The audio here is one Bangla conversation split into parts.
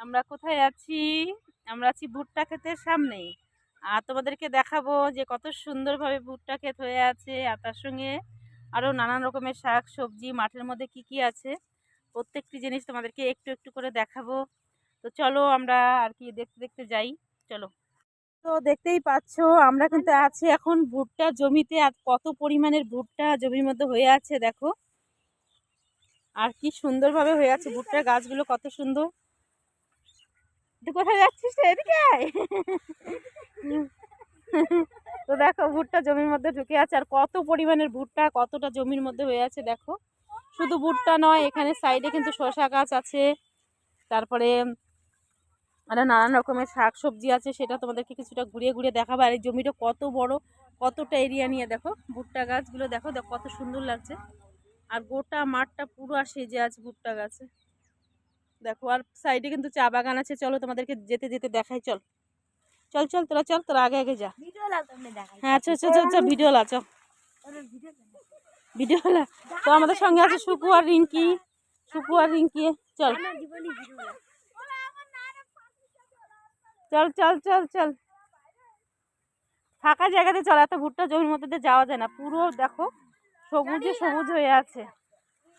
আমরা কোথায় আছি? আমরা আছি ভুট্টা ক্ষেতের সামনে আর তোমাদেরকে দেখাবো যে কত সুন্দরভাবে ভুট্টা ক্ষেত হয়ে আছে। আর তার সঙ্গে আরও নানান রকমের শাক, সবজি, মাঠের মধ্যে কি কি আছে, প্রত্যেকটি জিনিস তোমাদেরকে একটু একটু করে দেখাবো। তো চলো আমরা আর কি দেখতে দেখতে যাই। চলো। তো দেখতেই পাচ্ছ, আমরা কিন্তু আছি এখন ভুট্টা জমিতে। আর কত পরিমাণের ভুট্টা জমির মধ্যে হয়ে আছে দেখো। আর কি সুন্দরভাবে হয়ে আছে ভুট্টার গাছগুলো, কত সুন্দর। তুই কোথায় যাচ্ছিস? এদিকে তো দেখো, ভুট্টা জমির মধ্যে ঢুকে আছে, আর কত পরিমাণের ভুট্টা, কতটা জমির মধ্যে হয়ে আছে দেখো। শুধু ভুট্টা নয়, এখানে সাইডে কিন্তু শসা গাছ আছে। তারপরে আরও নানান রকমের শাক সবজি আছে, সেটা তোমাদেরকে কিছুটা ঘুরিয়ে ঘুরিয়ে দেখাবো। আর এই জমিটা কত বড়, কতটা এরিয়া নিয়ে দেখো। ভুট্টা গাছগুলো দেখো দেখো কত সুন্দর লাগছে। আর গোটা মাঠটা পুরো আর সেজে আছে ভুট্টা গাছে। দেখো আর সাইডে কিন্তু চা বাগান আছে চলো তোমাদেরকে যেতে যেতে দেখাই চল। চল চল তোরা চল তোরা আগে আগে যা। হ্যাঁ আচ্ছা আচ্ছা আচ্ছা, ভিডিও লা চল। ভিডিও লা তো আমাদের সঙ্গে আছে সুকু আর রিঙ্কি। সুকু আর রিঙ্কি চল। চল চল চল চল। ফাঁকা জায়গাতে চল এত ভুট্টা জমির মধ্যে দিয়ে যাওয়া যায় না। পুরো দেখো সবুজে সবুজ হয়ে আছে।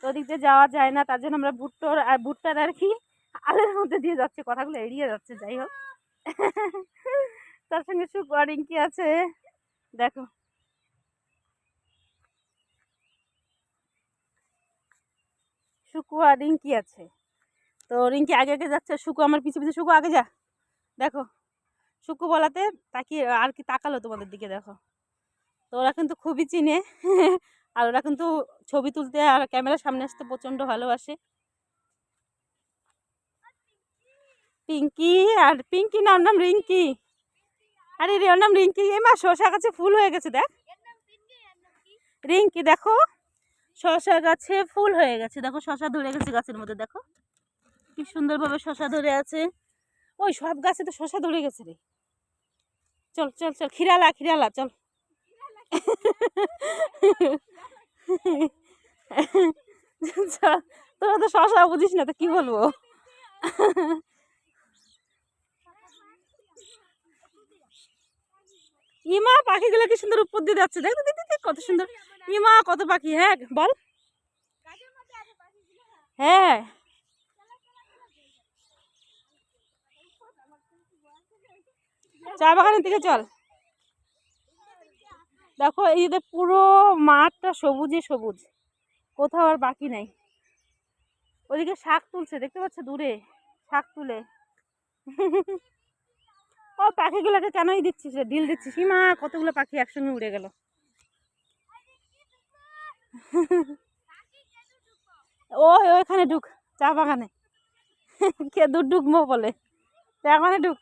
তো ওদিক দিয়ে যাওয়া যায় না, তার জন্য আমরা ভুট্টোর আর ভুট্টার আর কি আলের মধ্যে দিয়ে যাচ্ছে, কথাগুলো এড়িয়ে যাচ্ছে, যাই হোক। তার সঙ্গে আর রিঙ্কি আছে। দেখো। সুকু আর রিঙ্কি আছে। তো রিঙ্কি আগে আগে যাচ্ছে শুকু আমার পিছু পিছু শুকু আগে যা। দেখো শুকু বলাতে তাকিয়ে আর কি তাকালো তোমাদের দিকে, দেখো। তো ওরা কিন্তু খুবই চিনে। আর ওরা কিন্তু ছবি তুলতে আর ক্যামেরার সামনে আসতে প্রচণ্ড ভালোবাসে। পিঙ্কি আর পিঙ্কি না, ওর নাম রিঙ্কি। আরে রে, ওর নাম রিঙ্কি। এ মা শশা গাছে ফুল হয়ে গেছে, দেখ। রিঙ্কি, দেখো শশা গাছে ফুল হয়ে গেছে। দেখো, শশা ধরে গেছে গাছের মধ্যে, দেখো। কি সুন্দরভাবে শশা ধরে আছে। ওই সব গাছে তো শশা ধরে গেছে রে। চল চল চল, খিরালা খিরালা চল চল। তোরা তো শশা বুঝিস না, তো কি বলব? ইমা, পাখিগুলো কি সুন্দর উপর দিয়ে যাচ্ছে, দেখ দিদি কত সুন্দর। ইমা, কত পাখি হ্যাঁ বল। হ্যাঁ। চা বাগানের দিকে চল। দেখো এই যে পুরো মাঠটা সবুজে সবুজ। কোথাও আর বাকি নাই। ওদিকে শাক তুলছে, দেখতে পাচ্ছ দূরে? শাক তুলে। ও, পাখিগুলোকে কেনই দিচ্ছিস ঢিল দিচ্ছিস। মা কতগুলো পাখি একসঙ্গে উড়ে গেল। ও ওইখানে ঢুক, চা বাগানে। কে দূর ঢুকবো বলে? চা বাগানে ঢুক।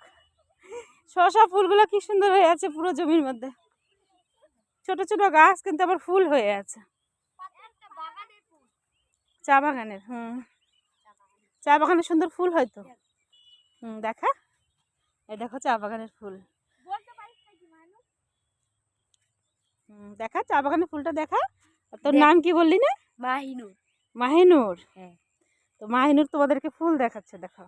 শসা ফুলগুলো কি সুন্দর হয়ে আছে পুরো জমির মধ্যে। ছোট ছোট গাছ কিন্তু আবার ফুল হয়ে আছে। চা বাগানের হুম। চা বাগানের সুন্দর ফুল হয়তো হুম দেখা। এই দেখো চা বাগানের ফুল। হুম দেখা চা বাগানের ফুলটা দেখা। তোর নাম কি বললি না? মাহিনু মাহিনুর? হ্যাঁ। তো মাহিনুর তোমাদেরকে ফুল দেখাচ্ছে দেখো।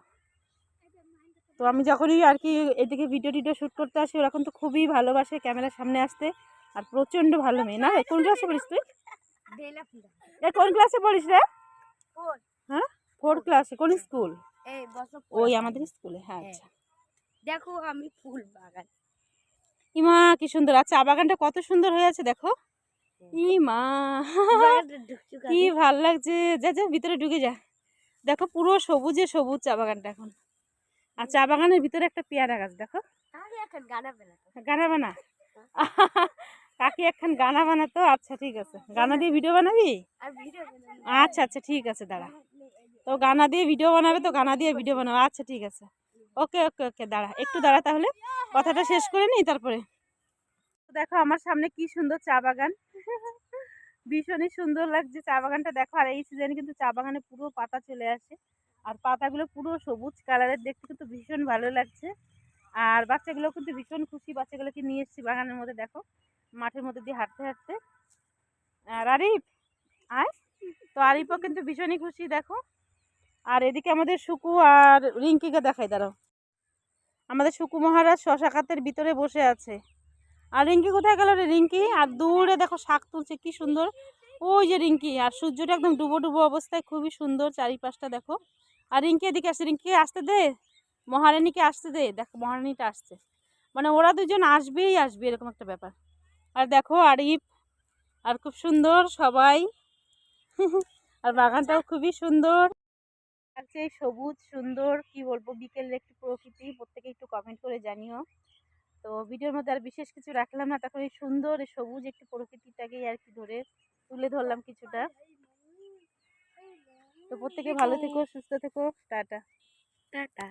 তো আমি যখনই আর কি এদিকে ভিডিও টিডিও শ্যুট করতে আসি ওরা কিন্তু খুবই ভালোবাসে ক্যামেরার সামনে আসতে। আর প্রচণ্ড ভালো মেয়ে। না? কোন ক্লাসে পড়িস তুই? এ কোন ক্লাসে পড়িস রে? হ্যাঁ? ফোর ক্লাসে কোন স্কুল ওই আমাদের স্কুলে হ্যাঁ হ্যাঁ। আচ্ছা। দেখো আমি ফুল বাগান। ইমা কি সুন্দর। আর চা বাগানটা কত সুন্দর হয়ে আছে দেখো। ইমা কি ভালো লাগছে। যা যা ভিতরে ঢুকে যা। দেখো পুরো সবুজে সবুজ চা বাগানটা এখন। আর চা বাগানের ভিতরে একটা পেয়ারা গাছ দেখো। গানা বানা। কাকি একখান গানা বানাতো? আচ্ছা ঠিক আছে। গানা দিয়ে ভিডিও বানাবি? আর ভিডিও আচ্ছা আচ্ছা ঠিক আছে দাঁড়া। তো গানা দিয়ে ভিডিও বানাবে তো গানা দিয়ে ভিডিও বানাবে। আচ্ছা ঠিক আছে। ওকে ওকে ওকে দাঁড়া। একটু দাঁড়া তাহলে। কথাটা শেষ করে নিই তারপরে। দেখো আমার সামনে কি সুন্দর চা বাগান। ভীষণই সুন্দর লাগছে চা বাগানটা। দেখো আর এই সিজনে কিন্তু চা বাগানে পুরো পাতা চলে আসে। আর পাতাগুলো পুরো সবুজ কালারের দেখতে কিন্তু ভীষণ ভালো লাগছে। আর বাচ্চাগুলো কিন্তু ভীষণ খুশি, বাচ্চাগুলোকে নিয়ে এসেছি বাগানের মধ্যে, দেখো। মাঠের মধ্যে দিয়ে হাঁটতে হাঁটতে। আর আরিফ, আয়। তো আরিফও কিন্তু ভীষণই খুশি, দেখো। আর এদিকে আমাদের সুকু আর রিঙ্কিকে দেখাই, দাঁড়াও। আমাদের সুকু মহারাজ শশা খাতের ভিতরে বসে আছে। আর রিঙ্কি কোথায় গেল রে, রিঙ্কি? আর দূরে দেখো শাক তুলছে, কি সুন্দর। ওই যে রিঙ্কি, আর সূর্যটা একদম ডুবো ডুবো অবস্থায়, খুবই সুন্দর চারিপাশটা, দেখো। আর রিঙ্কি এদিকে আসছে, রিঙ্কি, আসতে দে। মহারানীকে আসতে দে দেখো মহারানীটা আসছে। মানে ওরা দুজন আসবেই আসবে এরকম একটা ব্যাপার। আর দেখো আরিফ আর খুব সুন্দর সবাই। আর বাগানটাও খুবই সুন্দর। আর সেই সবুজ সুন্দর কি বলব বিকেলের একটু প্রকৃতি প্রত্যেকে একটু কমেন্ট করে জানিও। তো ভিডিওর মধ্যে আর বিশেষ কিছু রাখলাম না তখন এই সুন্দর এই সবুজ একটু প্রকৃতিটাকেই আর কি ধরে তুলে ধরলাম কিছুটা। তো প্রত্যেকে ভালো থেকো সুস্থ থেকো টাটা। টাটা।